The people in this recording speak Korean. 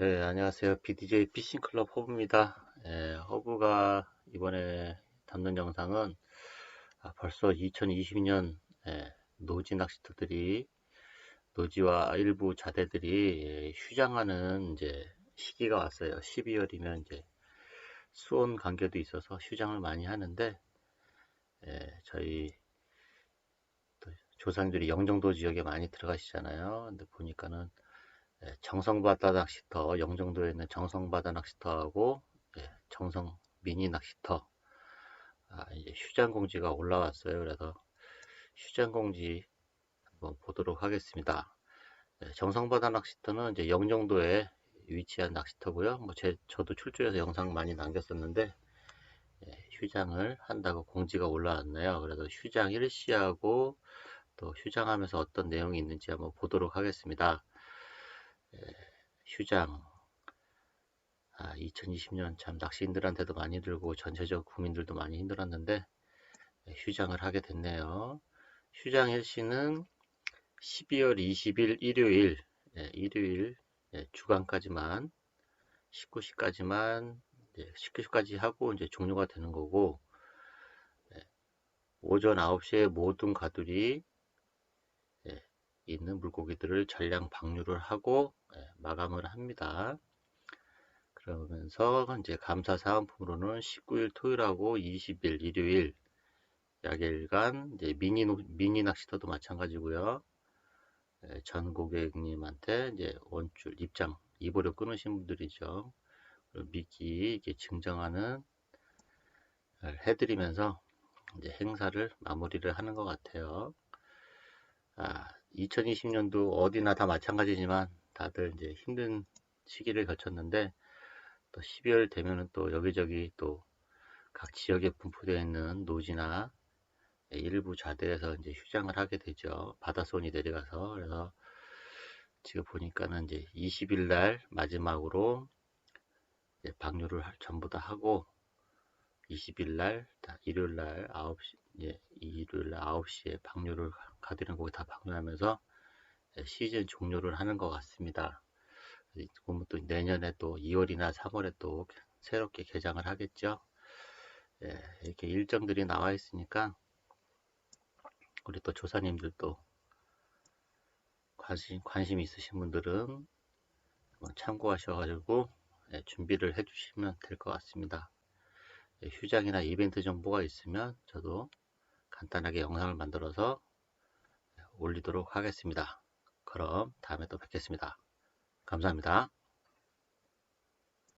네, 안녕하세요. BDJ 피싱클럽 허브입니다. 예, 허브가 이번에 담는 영상은 아, 벌써 2020년 예, 노지 낚시터들이 노지와 일부 자대들이 예, 휴장하는 이제 시기가 왔어요. 12월이면 이제 수온 관계도 있어서 휴장을 많이 하는데 예, 저희 또 조상들이 영종도 지역에 많이 들어가시잖아요. 근데 보니까는 예, 정성바다 낚시터, 영종도에 있는 정성바다 낚시터하고 예, 정성 미니 낚시터 아, 이제 휴장 공지가 올라왔어요. 그래서 휴장 공지 한번 보도록 하겠습니다. 예, 정성바다 낚시터는 이제 영종도에 위치한 낚시터고요. 뭐 제, 저도 출조해서 영상 많이 남겼었는데 예, 휴장을 한다고 공지가 올라왔네요. 그래서 휴장 일시하고 또 휴장하면서 어떤 내용이 있는지 한번 보도록 하겠습니다. 예, 휴장 아, 2020년 참 낚시인들한테도 많이 들고 전체적 국민들도 많이 힘들었는데 예, 휴장을 하게 됐네요. 휴장 일시는 12월 20일 일요일 예, 일요일 예, 주간까지만 19시까지만 예, 19시까지 하고 이제 종료가 되는 거고 예, 오전 9시에 모든 가들이 예, 있는 물고기들을 전량 방류를 하고 예, 마감을 합니다. 그러면서 이제 감사 사은품으로는 19일 토요일하고 20일 일요일 약일간 이제 미니 미니 낚시터도 마찬가지고요. 예, 전 고객님한테 이제 원줄 입장 입으로 끊으신 분들이죠. 미끼 이렇게 증정하는 해드리면서 이제 행사를 마무리를 하는 것 같아요. 아, 2020년도 어디나 다 마찬가지지만 다들 이제 힘든 시기를 거쳤는데 또 12월 되면은 또 여기저기 또 각 지역에 분포되어 있는 노지나 일부 자대에서 이제 휴장을 하게 되죠. 바다손이 내려가서 그래서 지금 보니까는 이제 20일 날 마지막으로 방류를 전부 다 하고 20일 날 일요일 날 9시 예, 일요일 날 9시에 방류를 가드는 거기 다 방류하면서 시즌 종료를 하는 것 같습니다. 그러면 또 내년에 또 2월이나 3월에 또 새롭게 개장을 하겠죠. 예, 이렇게 일정들이 나와 있으니까 우리 또 조사님들도 관심 관심 있으신 분들은 참고하셔가지고 예, 준비를 해주시면 될 것 같습니다. 예, 휴장이나 이벤트 정보가 있으면 저도 간단하게 영상을 만들어서 올리도록 하겠습니다. 그럼 다음에 또 뵙겠습니다. 감사합니다.